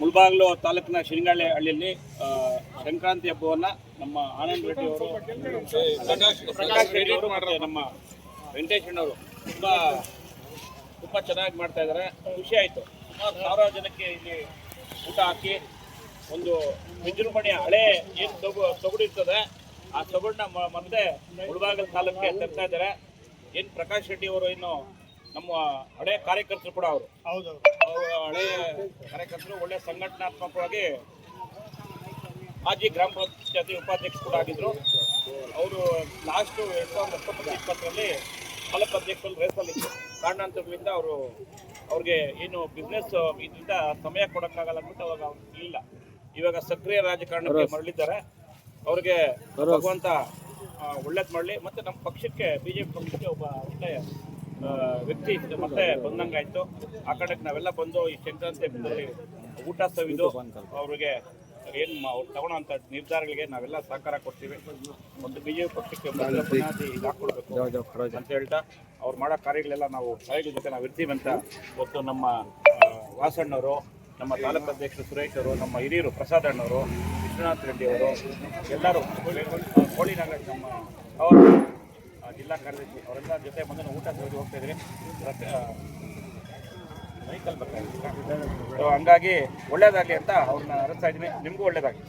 ಮುಳಬಾಗಿಲು ತಾಲೂಕಿನ ಶಿಂಗಾಳೆ ಹಳ್ಳಿಯಲ್ಲಿ ಸಂಕ್ರಾಂತಿ ಹಬ್ಬವನ್ನ ನಮ್ಮ ಆನಂದ್ ರೆಡ್ಡಿ ಅವರು ಪ್ರಕಾಶ್ ರೆಡ್ಡಿ ಅವರು ಮಾಡ್ತಾರೆ ನಮ್ಮ ವೆಂಕಟೇಶ್ ಅಣ್ಣವರು ತುಂಬಾ ತುಂಬಾ ಚೆನ್ನಾಗಿ ಮಾಡ್ತಾ ಇದ್ದಾರೆ. ಖುಷಿ ಆಯ್ತು. ಸುಮಾರು ಸಾವಿರ ಜನಕ್ಕೆ ಇಲ್ಲಿ ಊಟ ಹಾಕಿ ಒಂದು ವಿಜೃಂಭಣೆಯ ಹಳೆ ಏನು ತೊಗು ತೊಗಡಿರ್ತದೆ ಆ ತೊಗಡನ್ನ ಮತ್ತೆ ಮುಳಬಾಗಿಲು ತಾಲೂಕಿಗೆ ತರ್ತಾ ಇದ್ದಾರೆ. ಏನು ಪ್ರಕಾಶ್ ರೆಡ್ಡಿ ಅವರು ಏನು ನಮ್ಮ ಹಳೆ ಕಾರ್ಯಕರ್ತರು ಕೂಡ ಅವರು. ಹೌದೌದು. ಹಳೆ ಕಾರ್ಯಕರ್ತರು ಒಳ್ಳೆ ಸಂಘಟನಾತ್ಮಕವಾಗಿ ಮಾಜಿ ಗ್ರಾಮ ಪಂಚಾಯತಿ ಉಪಾಧ್ಯಕ್ಷ ಕೂಡ ಆಗಿದ್ರು. ಅವರು ಲಾಸ್ಟ್ ಎರಡ್ ಸಾವಿರದ ಹತ್ತೊಂಬತ್ತು ಇಪ್ಪತ್ತರಲ್ಲಿ ತಾಲೂಕು ಅಧ್ಯಕ್ಷರು ರೇಸಲ್ಲಿ ಇತ್ತು ಕಾರಣಾಂತರಗಳಿಂದ ಅವರು ಅವ್ರಿಗೆ ಏನು ಬಿಸ್ನೆಸ್ ಇದರಿಂದ ಸಮಯ ಕೊಡೋಕ್ಕಾಗಲ್ಲ ಅಂದ್ಬಿಟ್ಟು ಅವಾಗ ಅವ್ರು ಇಲ್ಲ. ಇವಾಗ ಸಕ್ರಿಯ ರಾಜಕಾರಣಕ್ಕೆ ಮರಳಿದ್ದಾರೆ. ಅವ್ರಿಗೆ ಭಗವಂತ ಒಳ್ಳೇದು ಮಾಡಲಿ. ಮತ್ತೆ ನಮ್ಮ ಪಕ್ಷಕ್ಕೆ ಬಿಜೆಪಿ ಪಕ್ಷಕ್ಕೆ ಒಬ್ಬ ಒಳ್ಳೆಯ ವ್ಯಕ್ತಿ ಮತ್ತೆ ಬಂದಂಗಾಯ್ತು. ಆ ಕಡೆಗೆ ನಾವೆಲ್ಲ ಬಂದು ಈ ಹಬ್ಬದಲ್ಲಿ ಊಟ ಸವಿದು ಅವ್ರಿಗೆ ಏನು ಅವ್ರು ತಗೊಳ್ಳೋಂಥ ನಿರ್ಧಾರಗಳಿಗೆ ನಾವೆಲ್ಲ ಸಹಕಾರ ಕೊಡ್ತೀವಿ. ಒಂದು ಬಿಜೆಪಿ ಪಕ್ಷಕ್ಕೆ ಪಿ ಬುನಾದಿ ಹಾಕ್ಕೊಡ್ಬೇಕು ಅಂತ ಹೇಳ್ತಾ ಅವ್ರು ಮಾಡೋ ಕಾರ್ಯಗಳೆಲ್ಲ ನಾವು ಸಹಾಯದ ಜೊತೆ ನಾವು ಇರ್ತೀವಿ ಅಂತ ಇವತ್ತು ನಮ್ಮ ವಾಸಣ್ಣವರು ನಮ್ಮ ತಾಲೂಕು ಅಧ್ಯಕ್ಷರು ಸುರೇಶ್ ಅವರು ನಮ್ಮ ಹಿರಿಯರು ಪ್ರಸಾದ್ ಅಣ್ಣವರು ವಿಶ್ವನಾಥ್ ರೆಡ್ಡಿ ಅವರು ಎಲ್ಲರೂ ಕೋಳಿ ನಾಗರಾಜ್ ನಮ್ಮ ಅವರು. ಜಿಲ್ಲಾ ಕಾರ್ಯದರ್ಶಿ ಅವರೆಲ್ಲ ಜೊತೆ ಬಂದು ಊಟ ಸೇರಿ ಹೋಗ್ತಾ ಇದ್ರಿ. So, ಹಂಗಾಗಿ ಒಳ್ಳೇದಾಗಲಿ ಅಂತ ಅವ್ರನ್ನ ಅರಸ್ತಾ ಇದ್ದೀನಿ. ನಿಮಗೂ ಒಳ್ಳೇದಾಗಲಿ.